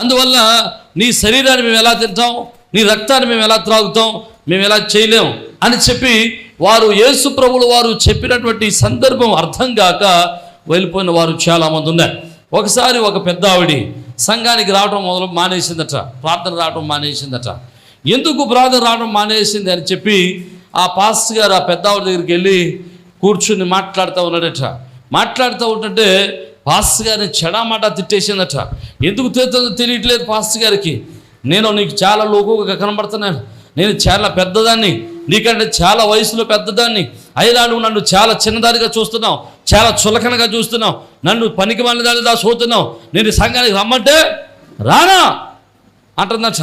అందువల్ల నీ శరీరాన్ని మేము ఎలా తింటాం? నీ రక్తాన్ని మేము ఎలా త్రాగుతాం? మేము ఎలా చేయలేం? అని చెప్పి వారు యేసు ప్రభులు వారు చెప్పినటువంటి సందర్భం అర్థం కాక వెళ్ళిపోయిన వారు చాలామంది ఉన్నారు. ఒకసారి ఒక పెద్ద ఆవిడి సంఘానికి రావడం మొదలు మానేసిందట. ప్రార్థన రావడం మానేసిందట. ఎందుకు ప్రార్థన రావడం మానేసింది అని చెప్పి ఆ పాస్ గారు ఆ పెద్ద ఆవిడ దగ్గరికి వెళ్ళి కూర్చుని మాట్లాడుతూ ఉన్నాడట. మాట్లాడుతూ ఉంటుంటే పాస్ గారిని చెడామాట తిట్టేసిందట. ఎందుకు తిడుతుందో తెలియట్లేదు పాస్ గారికి. నేను నీకు చాలా లోకుగా కనబడుతున్నాను. నేను చాలా పెద్దదాన్ని. నీకంటే చాలా వయసులో పెద్దదాన్ని. అయినా నువ్వు నన్ను చాలా చిన్నదానిగా చూస్తున్నావు. చాలా చులకనగా చూస్తున్నావు. నన్ను పనికి దానిగా చూస్తున్నావు నేను ఈ సంఘానికి రమ్మంటే రానా? అంటుందట.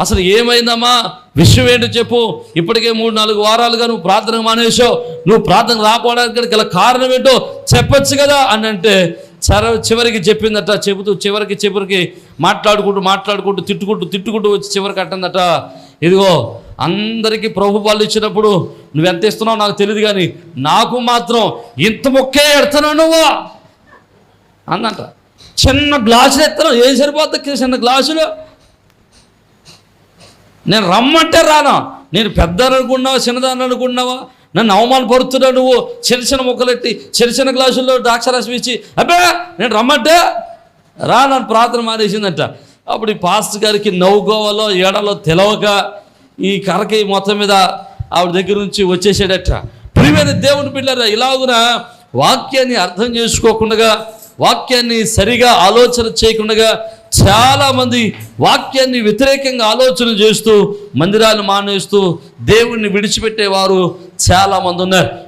అసలు ఏమైందమ్మా? విషయం ఏంటో చెప్పు. ఇప్పటికే మూడు నాలుగు వారాలుగా నువ్వు ప్రార్థన మానేసావు నువ్వు ప్రార్థన రాకపోవడానికి గల కారణం ఏంటో చెప్పచ్చు కదా అని అంటే చర చివరికి చెప్పిందట చెబుతూ చివరికి చివరికి మాట్లాడుకుంటూ మాట్లాడుకుంటూ తిట్టుకుంటూ తిట్టుకుంటూ వచ్చి చివరికి అంటుందట. ఇదిగో అందరికీ ప్రభు వాళ్ళు ఇచ్చినప్పుడు నువ్వు ఎంత ఇస్తున్నావు నాకు తెలియదు కానీ నాకు మాత్రం ఇంత మొక్కే ఎడుతున్నావు నువ్వు అందంట చిన్న గ్లాసులు ఎత్తున్నావు ఏం సరిపోతుంది చిన్న గ్లాసులు? నేను రమ్మంటే రానా. నేను పెద్దని అనుకున్నావా చిన్నదాన్ని అనుకున్నావా? నన్ను అవమానపడుతున్నావు నువ్వు. చిన్న చిన్న మొక్కలెట్టి చిన్న చిన్న గ్లాసుల్లో ద్రాక్షరసం ఇచ్చి అబ్బే నేను రమ్మంటే? రా నన్ను ప్రార్థన మానేసిందంట. అప్పుడు ఈ పాస్టర్ గారికి నవ్వుకోవాలో ఏడలో తెలవక ఈ కరకి మొత్తం మీద ఆవిడ దగ్గర నుంచి వచ్చేసాడట. ప్రియమైన దేవుని పిల్లరా ఇలాగున వాక్యాన్ని అర్థం చేసుకోకుండా వాక్యాన్ని సరిగా ఆలోచన చేయకుండా చాలామంది వాక్యాన్ని వ్యతిరేకంగా ఆలోచన చేస్తూ మందిరాలు మానేస్తూ దేవుణ్ణి విడిచిపెట్టేవారు చాలామంది ఉన్నారు.